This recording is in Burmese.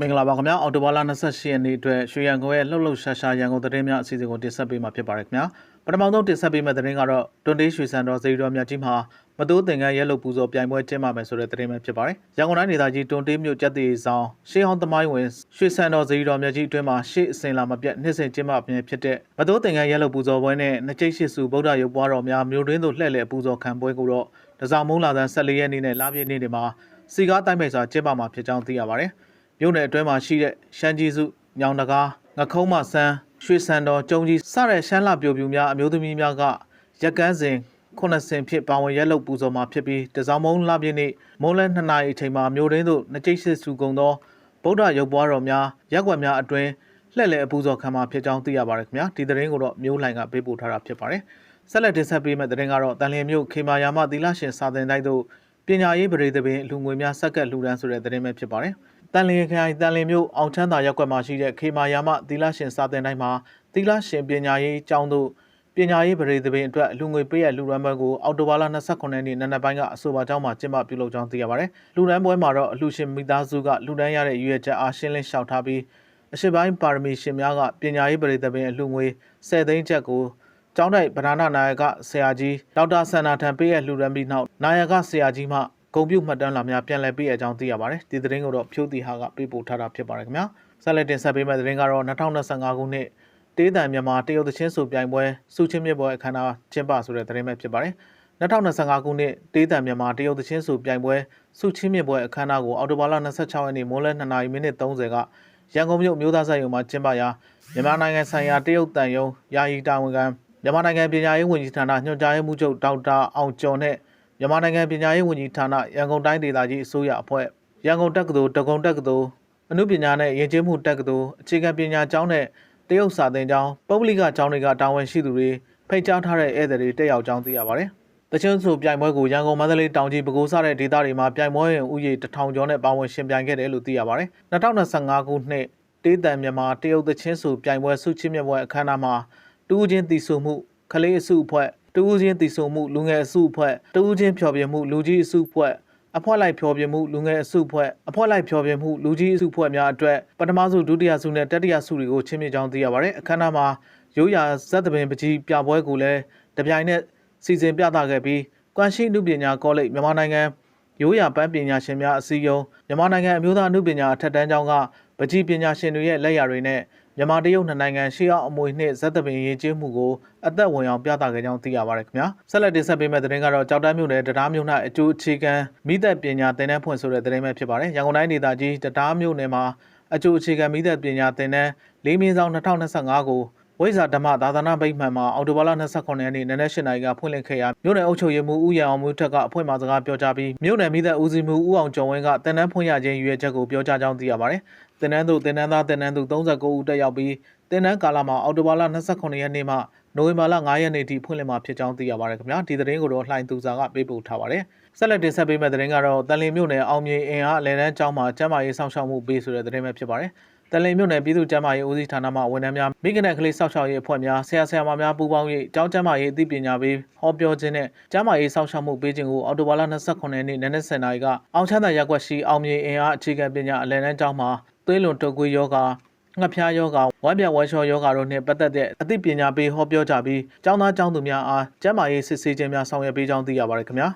မင်္ဂလာပါခင်ဗျာအော်တိုဘာလ28ရက်နေ့အတွက်ရွှေရန်ကုန်ရဲ့လှုပ်လှုပ်ရှားရှားရန်ကုန်သတင်းများအစီအစဉ်ကိုတင်ဆက်ပေးမှာဖြစ်ပါတယ်ခင်ဗျာပထမဆုံးတင်ဆက်ပေးမယ့်သတင်းကတော့တွန်တေးရွှေစံတော်ဇေယျတော်မြတ်ကြီးမှာမတိုးသင်္ကန်းရဲလုတ်ပူဇော်ပြိုင်ပွဲကျင်းပမယ်ဆိုတဲ့သတင်းပဲဖြစ်ပါတယ်ရန်ကုန်တိုင်းဒေသကြီးတွန်တေးမြို့ကျက်တီဆောင်ရှေးဟောင်းသမိုင်းဝင်ရွှေစံတော်ဇေယျတော်မြတ်ကြီးအတွင်းမှာရှေ့အစဉ်လာမပြတ်နှစ်စဉ်ကျင်းပပြဖြစ်တဲ့မတိုးသင်္ကန်းရဲလုတ်ပူဇော်ပွဲနဲ့နှစ်ကျိတ်ရှိစုဗုဒ္ဓရုပ်ပွားတော်များမြို့တွင်းသို့လှည့်လည်ပူဇော်ခံပွဲကိုတော့တစားမုံလာသန်း14ရက်နေ့နဲ့လပြည့်နေ့တွေမှာစီကားတိုင်းမဲ့စွာကျင်းပမှာဖြစ်ကြောင်းသိရပါတယ် မြို့နယ်အတွင်းမှာရှိတဲ့ရှမ်းကြီးစုညောင်တကားငခုံးမဆန်းရွှေစံတော်ကျုံကြီးစတဲ့ရှမ်းလပြိုပြူများအမျိုးသမီးများကရက်ကန်းစဉ်ခုနှစ်ဆင်ဖြစ်ပါဝင်ရက်လုတ်ပူဇော်မှာဖြစ်ပြီးတစောင်းမုံလပြည့်နေ့မုံလဲ2နာရီအချိန်မှာမြို့ရင်းသို့နှစ်ကျိတ်စစ်စုကုန်သောဗုဒ္ဓရုပ်ပွားတော်များရက်ွက်များအတွင်းလှည့်လည်အပူဇော်ခံမှာဖြစ်ကြောင်းသိရပါတယ်ခင်ဗျာဒီသတင်းကိုတော့မျိုးလှိုင်ကပေးပို့ထားတာဖြစ်ပါတယ်ဆက်လက်တင်ဆက်ပေးမယ့်သတင်းကတော့တန်လျင်မြို့ခေမာယာမသီလရှင်စာသင်တိုက်သို့ပညာရေးပရိသပင်လူငွေများစက္ကပ်လှူဒန်းဆိုတဲ့သတင်းပဲဖြစ်ပါတယ် တန်လျင်ခိုင်တန်လျင်မြို့အောင်ချမ်းသာရပ်ကွက်မှာရှိတဲ့ခေမာယာမသီလရှင်စာသင်တိုက်မှာသီလရှင်ပညာရေးကျောင်းသို့ပညာရေးပရိသပင်အတွက်လူငွေပေးရလူရန်ပွဲကိုအော်တိုဘာလ29ရက်နေ့နံနက်ပိုင်းကအဆိုပါကျောင်းမှာကျင်းပပြုလုပ်ကြောင်းသိရပါတယ်။လူရန်ပွဲမှာတော့အလှရှင်မိသားစုကလူဒန်းရတဲ့ရွေးချက်အားရှင်းလင်းလျှောက်ထားပြီးအရှိပိုင်းပါရမီရှင်များကပညာရေးပရိသပင်အလှငွေ10သိန်းချက်ကိုကျောင်းတိုက်ဗဒနာနာယကဆရာကြီးဒေါက်တာဆန္နာထံပေးရလူရန်ပြီးနောက်နာယကဆရာကြီးမှ ဂုံပြုမှတ်တမ်းလာများပြန်လည်ပေးရကြောင်းသိရပါတယ်။ဒီသတင်းကိုတော့ဖြိုးတီဟာကပေးပို့ထားတာဖြစ်ပါတယ်ခင်ဗျာ။ဆက်လက်တင်ဆက်ပေးမယ့်သတင်းကတော့2025ခုနှစ်တေးတံမြန်မာတရုတ်သချင်းဆိုပြိုင်ပွဲစုချင်းမြစ်ပွဲအခမ်းအနားကျင်းပဆိုတဲ့သတင်းပဲဖြစ်ပါတယ်။2025ခုနှစ်တေးတံမြန်မာတရုတ်သချင်းဆိုပြိုင်ပွဲစုချင်းမြစ်ပွဲအခမ်းအနားကိုအော်တိုဘာလ26ရက်နေ့မိုးလယ်2နာရီမိနစ်30ကရန်ကုန်မြို့မြို့သားဆိုင်ရုံမှာကျင်းပရာမြန်မာနိုင်ငံဆိုင်ရာတရုတ်တန်ယုံယာယီတာဝန်ခံမြန်မာနိုင်ငံပညာရေးဝန်ကြီးဌာနညွှန်ကြားရေးမှူးချုပ်ဒေါက်တာအောင်ကျော်နဲ့ မြန်မာနိုင်ငံပညာရေးဝန်ကြီးဌာနရန်ကုန်တိုင်းဒေသကြီးအစိုးရအဖွဲ့ရန်ကုန်တက္ကသိုလ်တကုံတက္ကသိုလ်အမှုပညာနဲ့ယဉ်ကျေးမှုတက္ကသိုလ်အခြေခံပညာကျောင်းနဲ့တရုတ်စာသင်ကျောင်းပုဂ္ဂလိကကျောင်းတွေကတာဝန်ရှိသူတွေဖိတ်ကြားထားတဲ့ဧည့်သည်တွေတက်ရောက်ကြောင်းသိရပါတယ်။တချို့ဆိုပြိုင်ပွဲကိုရန်ကုန်မန္တလေးတောင်ကြီးပဲခူးစတဲ့ဒေသတွေမှာပြိုင်ပွဲရင်ဥယျာဉ်တစ်ထောင်ကျော်နဲ့ပါဝင်ရှင်ပြိုင်ခဲ့တယ်လို့သိရပါတယ်။2025ခုနှစ်တေးတံမြန်မာတရုတ်သချင်းဆိုပြိုင်ပွဲဆုချင်းမြတ်ပွဲအခမ်းအနားမှာတူးချင်းတီဆိုမှုခလေးအစုအဖွဲ့ တူးချင်းတီဆိုမှုလူငယ်အစုအဖွဲ့တူးချင်းဖျော်ဖြေမှုလူကြီးအစုအဖွဲ့အဖွဲ့လိုက်ဖျော်ပြမှုလူငယ်အစုဖွဲ့အဖွဲ့လိုက်ဖျော်ပြမှုလူကြီးအစုဖွဲ့များအတွက်ပထမဆုဒုတိယဆုနဲ့တတိယဆုတွေကိုချင်းမြင့်ကြောင်းသိရပါတယ်အခမ်းအနားမှာရိုးရာဇက်သပင်ပကြီးပြပွဲကိုလည်းတပြိုင်နက်စီစဉ်ပြသခဲ့ပြီးကွမ်ရှိနုပညာကောလိပ်မြန်မာနိုင်ငံရိုးရာပန်းပညာရှင်များအစည်းအရုံးမြန်မာနိုင်ငံအမျိုးသားအမှုပညာအထက်တန်းကျောင်းက ပကြီးပညာရှင်တွေရဲ့လက်ရာတွေနဲ့မြန်မာတရုတ်နှစ်နိုင်ငံရှေ့အောင်အမွေနှင့်ဇက်သပင်ရေးကျေးမှုကိုအသက်ဝင်အောင်ပြသခဲ့ကြောင်းသိရပါတယ်ခင်ဗျာဆက်လက်တင်ဆက်ပေးမယ့်သတင်းကတော့ကြောက်တန်းမြို့နယ်တရားမြို့၌အကျိုးအခြေခံမိသက်ပညာသင်တန်းဖွင့်ဆိုတဲ့သတင်းပဲဖြစ်ပါတယ်ရန်ကုန်တိုင်းဒေသကြီးတရားမြို့နယ်မှာအကျိုးအခြေခံမိသက်ပညာသင်တန်း၄မင်းဆောင်2025ကို ဝိဇာဓမ္မသာသနာ့ဗိမှန်မှာအော်တိုဘာလ29ရက်နေ့နနက်၈နာရီကဖွင့်လှစ်ခဲ့ရာမြို့နယ်အုပ်ချုပ်ရေးမှူးဦးရန်အောင်မှုထက်ကအဖွဲ့မှစကားပြောကြားပြီးမြို့နယ်မိသက်ဦးစီးမှုဦးအောင်ကျော်ဝင်းကတင်နန်းဖွင့်ရခြင်းရည်ရွယ်ချက်ကိုပြောကြားကြောင်းသိရပါတယ်။တင်နန်းသူတင်နန်းသားတင်နန်းသူ39ဦးတက်ရောက်ပြီးတင်နန်းကာလမှာအော်တိုဘာလ29ရက်နေ့မှနိုဝင်ဘာလ9ရက်နေ့ထိဖွင့်လှစ်မှာဖြစ်ကြောင်းသိရပါတယ်ခင်ဗျာ။ဒီသတင်းကိုတော့လှိုင်သူစာကပေးပို့ထားပါတယ်။ဆက်လက်တင်ဆက်ပေးမယ့်သတင်းကတော့တန်လင်းမြို့နယ်အောင်မြေအင်အားအလဲတန်းကျောင်းမှာကျန်းမာရေးဆောင်ရှောက်မှုပေးဆိုတဲ့သတင်းပဲဖြစ်ပါတယ်။ တလင်မြို့နယ်ပြည်သူ့ကျန်းမာရေးဦးစီးဌာနမှဝန်ထမ်းများမိခင်နဲ့ကလေးစောင့်ရှောက်ရေးအဖွဲ့များဆရာဆရာမများပူးပေါင်း၍ကျောင်းကျန်းမာရေးအသိပညာပေးဟောပြောခြင်းနဲ့ကျန်းမာရေးစောင့်ရှောက်မှုပေးခြင်းကိုအော်တိုဘာလ29ရက်နေ့နနက်10:00နာရီကအောင်ချမ်းသာရပ်ကွက်ရှိအောင်မြေအင်အားအခြေခံပညာအလယ်တန်းကျောင်းမှာသွေးလွန်တုပ်ကွေးယောဂငှက်ဖျားယောဂဝမ်းပြက်ဝမ်းလျှောယောဂတို့နှင့်ပတ်သက်တဲ့အသိပညာပေးဟောပြောကြပြီးကျောင်းသားကျောင်းသူများအားကျန်းမာရေးစစ်ဆေးခြင်းများဆောင်ရွက်ပေးကြောင်းသိရပါတယ်ခင်ဗျာ